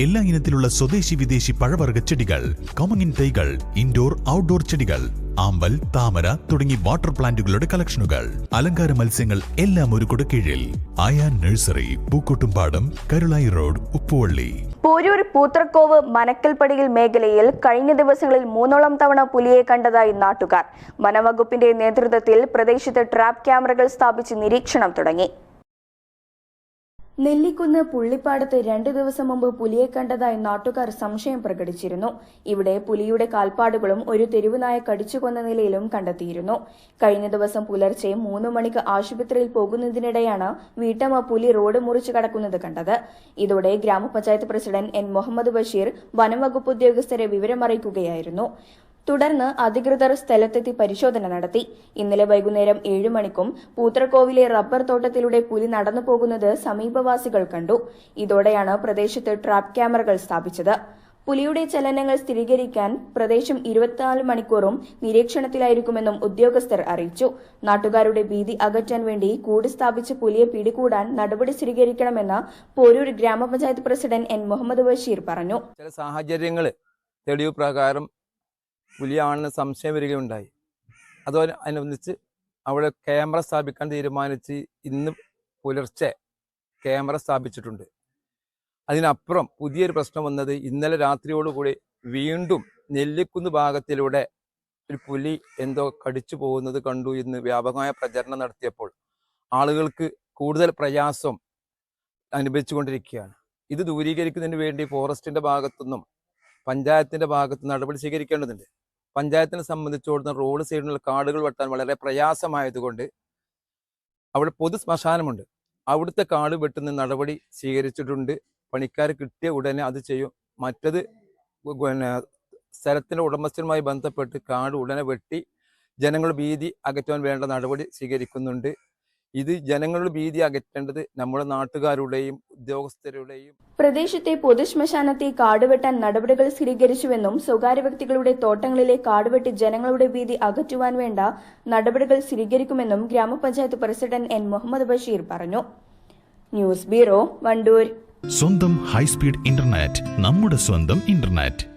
എല്ലാ ഇനത്തിലുള്ള സ്വദേശി വിദേശി പഴവർഗ ചെടികൾ കമങ്ങിൻ തൈകൾ ഇൻഡോർ ഔട്ട്ഡോർ ചെടികൾ ആമ്പൽ താമര തുടങ്ങി വാട്ടർ പ്ലാന്റുകളുടെ കളക്ഷനുകൾ അലങ്കാര മത്സ്യങ്ങൾ എല്ലാം ഒരു കീഴിൽ ആയാൻ നഴ്സറി പൂക്കോട്ടുംപാടം കരുളായി റോഡ് ഉപ്പുവള്ളി. പോരൂർ പൂത്രക്കോവ് മനക്കൽപ്പടിയിൽ മേഖലയിൽ കഴിഞ്ഞ ദിവസങ്ങളിൽ മൂന്നോളം തവണ പുലിയെ കണ്ടതായി നാട്ടുകാർ. വനവകുപ്പിന്റെ നേതൃത്വത്തിൽ പ്രദേശത്ത് ട്രാപ്പ് ക്യാമറകൾ സ്ഥാപിച്ച് നിരീക്ഷണം തുടങ്ങി. നെല്ലിക്കുന്ന് പുള്ളിപ്പാടത്ത് രണ്ടു ദിവസം മുമ്പ് പുലിയെ കണ്ടതായി നാട്ടുകാർ സംശയം പ്രകടിച്ചിരുന്നു. ഇവിടെ പുലിയുടെ കാൽപ്പാടുകളും ഒരു തെരുവുനായ കടിച്ചുകൊന്ന നിലയിലും കണ്ടെത്തിയിരുന്നു. കഴിഞ്ഞ ദിവസം പുലർച്ചെ മൂന്ന് മണിക്ക് ആശുപത്രിയിൽ പോകുന്നതിനിടെയാണ് വീട്ടമ്മ പുലി റോഡ് മുറിച്ചു കടക്കുന്നത് കണ്ടത്. ഇതോടെ ഗ്രാമപഞ്ചായത്ത് പ്രസിഡന്റ് എൻ. മുഹമ്മദ് ബഷീർ വനംവകുപ്പ് ഉദ്യോഗസ്ഥരെ വിവരമറിയിക്കുകയായിരുന്നു. തുടർന്ന് അധികൃതർ സ്ഥലത്തെത്തി പരിശോധന നടത്തി. ഇന്നലെ വൈകുന്നേരം ഏഴു മണിക്കും പൂത്രക്കോവിലെ റബ്ബർ തോട്ടത്തിലൂടെ പുലി നടന്നു പോകുന്നത് സമീപവാസികൾ കണ്ടു. ഇതോടെയാണ് പ്രദേശത്ത് ട്രാപ്പ് ക്യാമറകൾ സ്ഥാപിച്ചത്. പുലിയുടെ ചലനങ്ങൾ സ്ഥിരീകരിക്കാൻ പ്രദേശം ഇരുപത്തിനാല് മണിക്കൂറും നിരീക്ഷണത്തിലായിരിക്കുമെന്നും ഉദ്യോഗസ്ഥർ അറിയിച്ചു. നാട്ടുകാരുടെ ഭീതി അകറ്റാൻ വേണ്ടി കൂട് സ്ഥാപിച്ച് പുലിയെ പിടികൂടാൻ നടപടി സ്വീകരിക്കണമെന്ന് പോരൂർ ഗ്രാമപഞ്ചായത്ത് പ്രസിഡന്റ് എൻ മുഹമ്മദ് ബഷീർ പറഞ്ഞു. ചില സാഹചര്യങ്ങൾ തെളിവ് പ്രകാരം പുലിയാണെന്ന് സംശയം വരികയുണ്ടായി. അതുപോലെ അനുബന്ധിച്ച് അവിടെ ക്യാമറ സ്ഥാപിക്കാൻ തീരുമാനിച്ച് ഇന്ന് പുലർച്ചെ ക്യാമറ സ്ഥാപിച്ചിട്ടുണ്ട്. അതിനപ്പുറം പുതിയൊരു പ്രശ്നം വന്നത് ഇന്നലെ രാത്രിയോടുകൂടി വീണ്ടും നെല്ലിക്കുന്ന് ഭാഗത്തിലൂടെ ഒരു പുലി എന്തോ കടിച്ചു പോകുന്നത് കണ്ടു എന്ന് വ്യാപകമായ പ്രചരണം നടത്തിയപ്പോൾ ആളുകൾക്ക് കൂടുതൽ പ്രയാസം അനുഭവിച്ചുകൊണ്ടിരിക്കുകയാണ്. ഇത് ദൂരീകരിക്കുന്നതിന് വേണ്ടി ഫോറസ്റ്റിന്റെ ഭാഗത്തുനിന്നും പഞ്ചായത്തിന്റെ ഭാഗത്തു നടപടി സ്വീകരിക്കേണ്ടതുണ്ട്. പഞ്ചായത്തിനെ സംബന്ധിച്ചോടുന്ന റോഡ് സൈഡിലുള്ള കാടുകൾ വെട്ടാൻ വളരെ പ്രയാസമായതുകൊണ്ട് അവിടെ പൊതു ശ്മശാനമുണ്ട്. അവിടുത്തെ കാട് വെട്ടുന്ന നടപടി സ്വീകരിച്ചിട്ടുണ്ട്. പണിക്കാർ കിട്ടിയ ഉടനെ അത് ചെയ്യും. മറ്റത് പിന്നെ സ്ഥലത്തിന്റെ ഉടമസ്ഥനുമായി ബന്ധപ്പെട്ട് കാട് ഉടനെ വെട്ടി ജനങ്ങൾ ഭീതി അകറ്റാൻ വേണ്ട നടപടി സ്വീകരിക്കുന്നുണ്ട്. ഇത് ജനങ്ങളുടെ ഭീതി അകറ്റേണ്ടത് നമ്മുടെ നാട്ടുകാരുടെയും ഉദ്യോഗസ്ഥരുടെയും പ്രദേശത്തെ പൊതുശ്മശാനത്തെ കാടുവെട്ടാൻ നടപടികൾ സ്വീകരിച്ചുവെന്നും സ്വകാര്യ വ്യക്തികളുടെ തോട്ടങ്ങളിലെ കാടുവെട്ടി ജനങ്ങളുടെ ഭീതി അകറ്റുവാൻ വേണ്ട നടപടികൾ സ്വീകരിക്കുമെന്നും ഗ്രാമപഞ്ചായത്ത് പ്രസിഡന്റ് എൻ മുഹമ്മദ് ബഷീർ പറഞ്ഞു. News bureau Wandoor. സ്വന്തം ഹൈസ്പീഡ് ഇന്റർനെറ്റ് നമ്മുടെ സ്വന്തം ഇന്റർനെറ്റ്.